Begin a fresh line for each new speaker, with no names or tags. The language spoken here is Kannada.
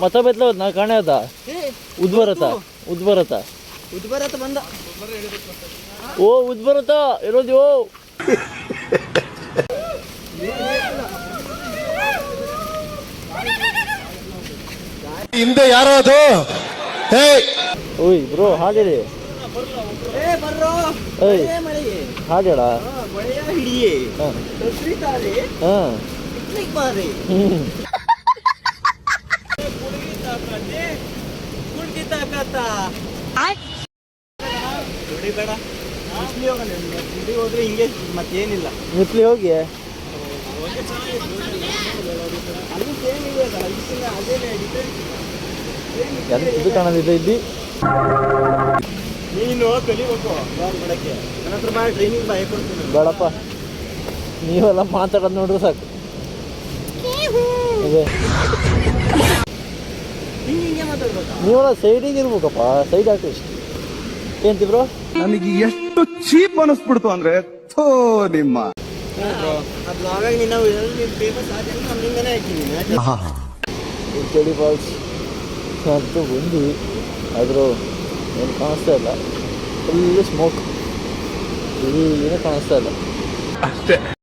ಮತ ಬೆತ್ತಲ ನಾ ಕಾಣದ ಉದ್ಬರತ ಉದ್ಬರತ
ಉದ್ಬರತ ಬಂದ.
ಓ ಉದ್ಬರತ ಇರೋದಿ ಓ.
ಹಿಂದೆ ಯಾರು ಅದು ಹೇ
ಓಯ್ ಬ್ರೋ
ಹಾಗೇ ಹಾಗೇಡ ಹಿಡಿಯೇ. ಹ್ಮ್ ಹ್ಮ್
ಹಾ,
ಕುಡಿಬೇಡ ಮುಸ್ಲಿ ಹೋಗಲ್ಲ ಮುಸ್ಲಿ ಹೋದ್ರೆ ಹಿಂಗೆ ಮತ್ತೇನಿಲ್ಲ
ಮುಸ್ಲಿ ಹೋಗಿ
ಇದೆ
ಇದು ಕಾಣೋದಿಲ್ಲ ಇಲ್ಲಿ
ನೀನು ಕಲಿಬೇಕು ನನ್ನ ಹತ್ರ ಟ್ರೈನಿಂಗ್ ಬಾ ಹೇಳ್ಕೊಡ್ತೀನಿ
ಬೇಡಪ್ಪ ನೀವೆಲ್ಲ ಮಾತಾಡೋದು ನೋಡ್ರಿ ಸಾಕು
ಮಾತಾಡ್ಬೇಕಾ
ನೀವೆಲ್ಲ ಸೈಡಿಗೆ ಇರ್ಬೇಕಪ್ಪ ಸೈಡ್ ಹಾಕಿ ಏನಂತಿ ಬ್ರೋ
ನನಗೆ ಎಷ್ಟು ಚೀಪ್ ಅನಿಸ್ಬಿಡ್ತು ಅಂದ್ರೆ ಥೋ ನಿಮ್ಮ.
ಉಚ್ಚಡಿ ಫಾಲ್ಸ್ ಅಂತ ಬಂದ್ವಿ ಆದರೂ ಏನು ಕಾಣಿಸ್ತಾ ಇಲ್ಲ. ಫುಲ್ ಸ್ಮೋಕ್ ಏನೂ ಕಾಣಿಸ್ತಾ ಇಲ್ಲ.
ಅಷ್ಟೇ.